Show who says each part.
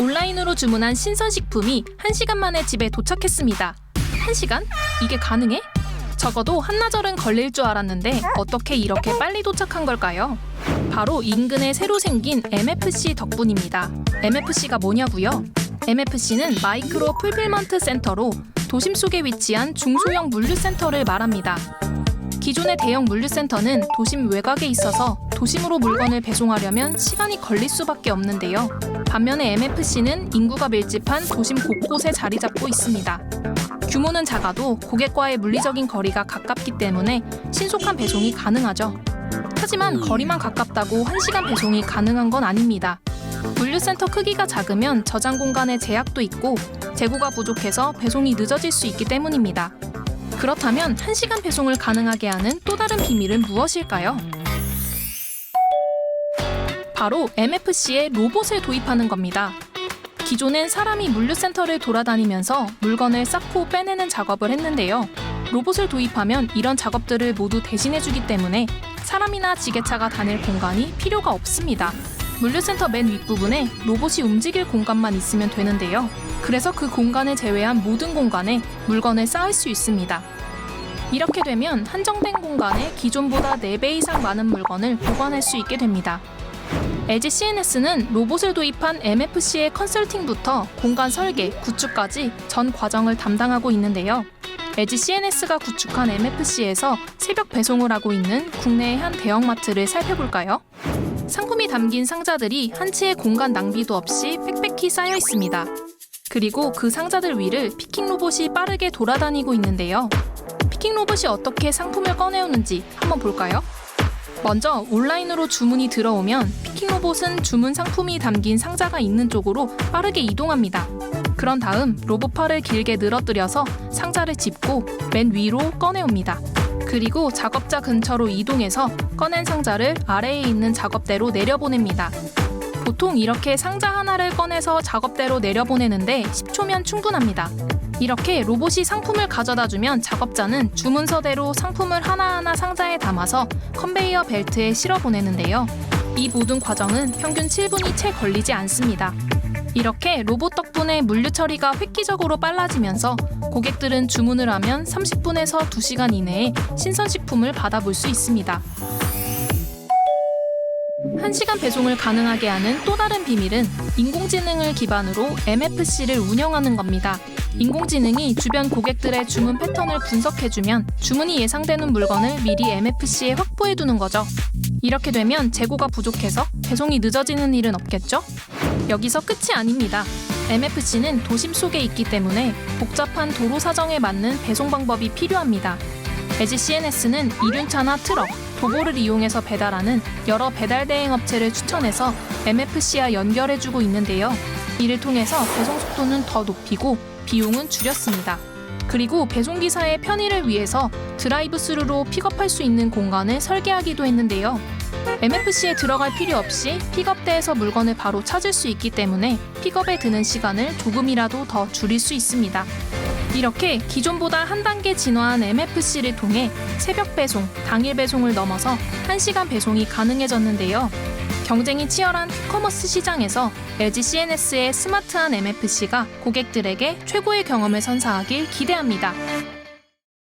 Speaker 1: 온라인으로 주문한 신선식품이 1시간 만에 집에 도착했습니다. 1시간? 이게 가능해? 적어도 한나절은 걸릴 줄 알았는데 어떻게 이렇게 빨리 도착한 걸까요? 바로 인근에 새로 생긴 MFC 덕분입니다. MFC가 뭐냐고요? MFC는 마이크로 풀필먼트 센터로 도심 속에 위치한 중소형 물류센터를 말합니다. 기존의 대형 물류센터는 도심 외곽에 있어서 도심으로 물건을 배송하려면 시간이 걸릴 수밖에 없는데요. 반면에 MFC는 인구가 밀집한 도심 곳곳에 자리 잡고 있습니다. 규모는 작아도 고객과의 물리적인 거리가 가깝기 때문에 신속한 배송이 가능하죠. 하지만 거리만 가깝다고 1시간 배송이 가능한 건 아닙니다. 물류센터 크기가 작으면 저장 공간의 제약도 있고 재고가 부족해서 배송이 늦어질 수 있기 때문입니다. 그렇다면 1시간 배송을 가능하게 하는 또 다른 비밀은 무엇일까요? 바로 MFC의 로봇을 도입하는 겁니다. 기존엔 사람이 물류센터를 돌아다니면서 물건을 쌓고 빼내는 작업을 했는데요. 로봇을 도입하면 이런 작업들을 모두 대신해주기 때문에 사람이나 지게차가 다닐 공간이 필요가 없습니다. 물류센터 맨 윗부분에 로봇이 움직일 공간만 있으면 되는데요. 그래서 그 공간을 제외한 모든 공간에 물건을 쌓을 수 있습니다. 이렇게 되면 한정된 공간에 기존보다 4배 이상 많은 물건을 보관할 수 있게 됩니다. LG CNS는 로봇을 도입한 MFC의 컨설팅부터 공간 설계, 구축까지 전 과정을 담당하고 있는데요. LG CNS가 구축한 MFC에서 새벽 배송을 하고 있는 국내의 한 대형마트를 살펴볼까요? 상품이 담긴 상자들이 한치의 공간 낭비도 없이 빽빽히 쌓여 있습니다. 그리고 그 상자들 위를 피킹 로봇이 빠르게 돌아다니고 있는데요. 피킹 로봇이 어떻게 상품을 꺼내오는지 한번 볼까요? 먼저 온라인으로 주문이 들어오면 피킹 로봇은 주문 상품이 담긴 상자가 있는 쪽으로 빠르게 이동합니다. 그런 다음 로봇 팔을 길게 늘어뜨려서 상자를 짚고 맨 위로 꺼내옵니다. 그리고 작업자 근처로 이동해서 꺼낸 상자를 아래에 있는 작업대로 내려보냅니다. 보통 이렇게 상자 하나를 꺼내서 작업대로 내려보내는데 10초면 충분합니다. 이렇게 로봇이 상품을 가져다 주면 작업자는 주문서대로 상품을 하나하나 상자에 담아서 컨베이어 벨트에 실어 보내는데요. 이 모든 과정은 평균 7분이 채 걸리지 않습니다. 이렇게 로봇 덕분에 물류 처리가 획기적으로 빨라지면서 고객들은 주문을 하면 30분에서 2시간 이내에 신선식품을 받아볼 수 있습니다. 1시간 배송을 가능하게 하는 또 다른 비밀은 인공지능을 기반으로 MFC를 운영하는 겁니다. 인공지능이 주변 고객들의 주문 패턴을 분석해주면 주문이 예상되는 물건을 미리 MFC에 확보해두는 거죠. 이렇게 되면 재고가 부족해서 배송이 늦어지는 일은 없겠죠? 여기서 끝이 아닙니다. MFC는 도심 속에 있기 때문에 복잡한 도로 사정에 맞는 배송 방법이 필요합니다. LG CNS는 이륜차나 트럭, 도보를 이용해서 배달하는 여러 배달 대행 업체를 추천해서 MFC와 연결해주고 있는데요. 이를 통해서 배송 속도는 더 높이고 비용은 줄였습니다. 그리고 배송기사의 편의를 위해서 드라이브 스루로 픽업할 수 있는 공간을 설계하기도 했는데요. MFC에 들어갈 필요 없이 픽업대에서 물건을 바로 찾을 수 있기 때문에 픽업에 드는 시간을 조금이라도 더 줄일 수 있습니다. 이렇게 기존보다 한 단계 진화한 MFC를 통해 새벽 배송, 당일 배송을 넘어서 1시간 배송이 가능해졌는데요. 경쟁이 치열한 퀵커머스 시장에서 LG CNS의 스마트한 MFC가 고객들에게 최고의 경험을 선사하길 기대합니다.